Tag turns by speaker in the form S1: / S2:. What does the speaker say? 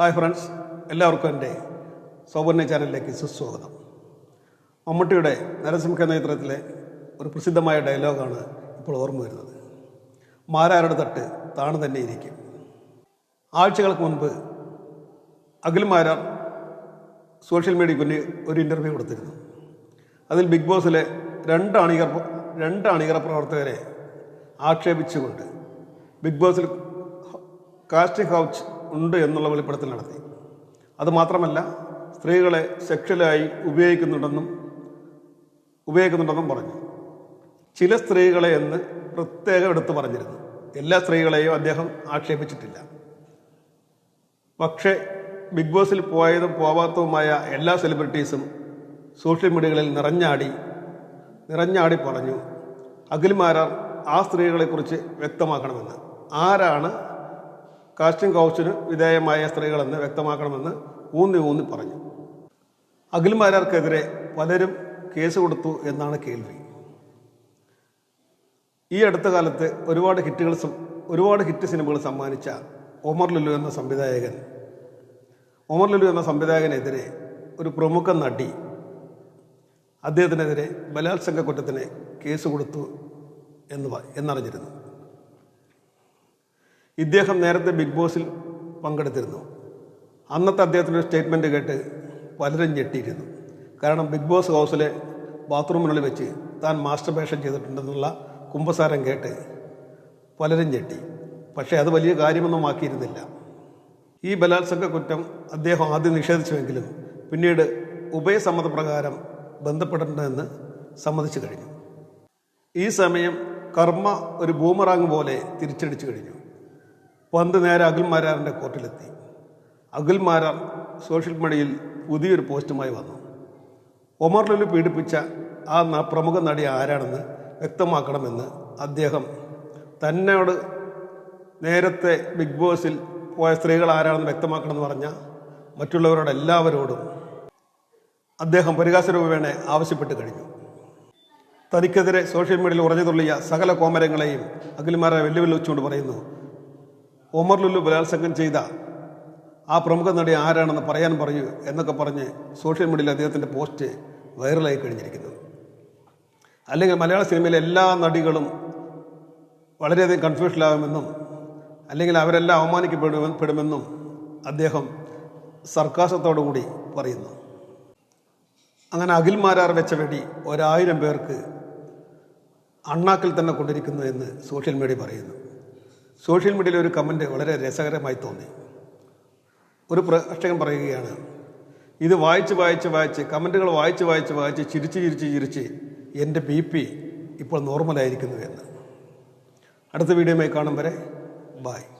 S1: Hi friends എല്ലാവർക്കും എന്റെ സൗവർണ ചാനലിലേക്ക് സുസ്വാഗതം. മമ്മൂട്ടിയുടെ നരസിംഹ നേതൃത്വത്തിലെ ഒരു പ്രസിദ്ധമായ ഡയലോഗാണ് ഇപ്പോൾ ഓർമ്മ വരുന്നത്. മാരാരുടെ തട്ട് താണു തന്നെ ഇരിക്കും. ആഴ്ചകൾക്ക് മുൻപ് അഖിൽ മാരാർ സോഷ്യൽ മീഡിയയ്ക്ക് ഒരു ഇന്റർവ്യൂ കൊടുത്തിരുന്നു. അതിൽ ബിഗ് ബോസിലെ രണ്ട് അണികർ രണ്ട് പ്രവർത്തകരെ ആക്ഷേപിച്ചുകൊണ്ട് ബിഗ് ബോസിൽ കാസ്റ്റിംഗ് ഹൗച്ച് ഉണ്ട് എന്നുള്ള വെളിപ്പെടുത്തൽ നടത്തി. അതുമാത്രമല്ല സ്ത്രീകളെ സെക്ഷലായി ഉപയോഗിക്കുന്നുണ്ടെന്നും ഉപയോഗിക്കുന്നുണ്ടെന്നും പറഞ്ഞു. ചില സ്ത്രീകളെ എന്ന് പ്രത്യേകം എടുത്തു പറഞ്ഞിരുന്നു. എല്ലാ സ്ത്രീകളെയും അദ്ദേഹം ആക്ഷേപിച്ചിട്ടില്ല. പക്ഷേ ബിഗ് ബോസിൽ പോയതും പോവാത്തതുമായ എല്ലാ സെലിബ്രിറ്റീസും സോഷ്യൽ മീഡിയകളിൽ നിറഞ്ഞാടി നിറഞ്ഞാടി പറഞ്ഞു അഖിൽമാരാർ ആ സ്ത്രീകളെക്കുറിച്ച് വ്യക്തമാക്കണമെന്ന്. ആരാണ് കാസ്റ്റിംഗ് കൗച്ചിന് വിധേയമായ സ്ത്രീകളെന്ന് വ്യക്തമാക്കണമെന്ന് ഊന്നി ഊന്നി പറഞ്ഞു. അഖിൽമാരാർക്കെതിരെ പലരും കേസ് കൊടുത്തു എന്നാണ് കേൾവി. ഈ അടുത്ത കാലത്ത് ഒരുപാട് ഹിറ്റുകൾ ഒരുപാട് ഹിറ്റ് സിനിമകൾ സമ്മാനിച്ച ഒമർ ലുലു എന്ന സംവിധായകൻ. ഒമർ ലുലു എന്ന സംവിധായകനെതിരെ ഒരു പ്രമുഖ നടി അദ്ദേഹത്തിനെതിരെ ബലാത്സംഗ കുറ്റത്തിന് കേസ് കൊടുത്തു എന്ന് എന്നറിഞ്ഞിരുന്നു. ഇദ്ദേഹം നേരത്തെ ബിഗ് ബോസിൽ പങ്കെടുത്തിരുന്നു. അന്നത്തെ അദ്ദേഹത്തിന്റെ സ്റ്റേറ്റ്മെന്റ് കേട്ട് പലരും ഞെട്ടിയിരുന്നു. കാരണം ബിഗ് ബോസ് ഹൗസിലെ ബാത്റൂമിനുള്ളിൽ വെച്ച് താൻ മാസ്റ്റർബേഷൻ ചെയ്തിട്ടുണ്ടെന്നുള്ള കുംഭസാരം കേട്ട് പലരും ഞെട്ടി. പക്ഷേ അത് വലിയ കാര്യമൊന്നും ആക്കിയിരുന്നില്ല. ഈ ബലാത്സംഗ കുറ്റം അദ്ദേഹം ആദ്യം നിഷേധിച്ചുവെങ്കിലും പിന്നീട് ഉഭയസമ്മതപ്രകാരം ബന്ധപ്പെടേണ്ടതെന്ന് സമ്മതിച്ചു കഴിഞ്ഞു. ഈ സമയം കർമ്മ ഒരു ബൂമറാങ് പോലെ തിരിച്ചടിച്ചു കഴിഞ്ഞു. പന്ത് നേരെ അഖിൽ മാരാറിന്റെ കോർട്ടിലെത്തി. അഖിൽ മാരാർ സോഷ്യൽ മീഡിയയിൽ പുതിയൊരു പോസ്റ്റുമായി വന്നു. ഒമർ ലുലു പീഡിപ്പിച്ച ആ പ്രമുഖ നടി ആരാണെന്ന് വ്യക്തമാക്കണമെന്ന് അദ്ദേഹം തന്നോട് നേരത്തെ ബിഗ് ബോസിൽ പോയ സ്ത്രീകൾ ആരാണെന്ന് വ്യക്തമാക്കണമെന്ന് പറഞ്ഞ മറ്റുള്ളവരോട് എല്ലാവരോടും അദ്ദേഹം പരിഹാസരൂപേണ ആവശ്യപ്പെട്ട് കഴിഞ്ഞു. തനിക്കെതിരെ സോഷ്യൽ മീഡിയയിൽ ഉറഞ്ഞു തുള്ളിയ സകല കോമരങ്ങളെയും അഖിൽമാരെ വെല്ലുവിളിച്ചുകൊണ്ട് പറയുന്നു. ഒമർ ലുല്ലു ബലാത്സംഗം ചെയ്ത ആ പ്രമുഖ നടി ആരാണെന്ന് പറയാൻ പറഞ്ഞു എന്നൊക്കെ പറഞ്ഞ് സോഷ്യൽ മീഡിയയിൽ അദ്ദേഹത്തിന്റെ പോസ്റ്റ് വൈറലായി കഴിഞ്ഞിരിക്കുന്നത് അല്ലെങ്കിൽ മലയാള സിനിമയിലെ എല്ലാ നടികളും വളരെയധികം കൺഫ്യൂഷനിലാകുമെന്നും അല്ലെങ്കിൽ അവരെല്ലാം അവമാനിക്കപ്പെടുമെന്നും പെടുമെന്നും അദ്ദേഹം സർക്കാസത്തോടു കൂടി പറയുന്നു. അങ്ങനെ അഖിൽമാരാർ വെച്ച വെടി ഒരായിരം പേർക്ക് അണ്ണാക്കിൽ തന്നെ കൊണ്ടിരിക്കുന്നു എന്ന് സോഷ്യൽ മീഡിയ പറയുന്നു. സോഷ്യൽ മീഡിയയിൽ ഒരു കമന്റ് വളരെ രസകരമായി തോന്നി. ഒരു പ്രേക്ഷകൻ പറയുകയാണ് ഇത് വായിച്ച് വായിച്ച് വായിച്ച് കമന്റുകൾ വായിച്ച് വായിച്ച് വായിച്ച് ചിരിച്ച് ചിരിച്ച് ചിരിച്ച് എന്റെ ബി പി ഇപ്പോൾ നോർമലായിരിക്കുന്നു എന്ന്. അടുത്ത വീഡിയോയുമായി കാണും വരെ. ബായ്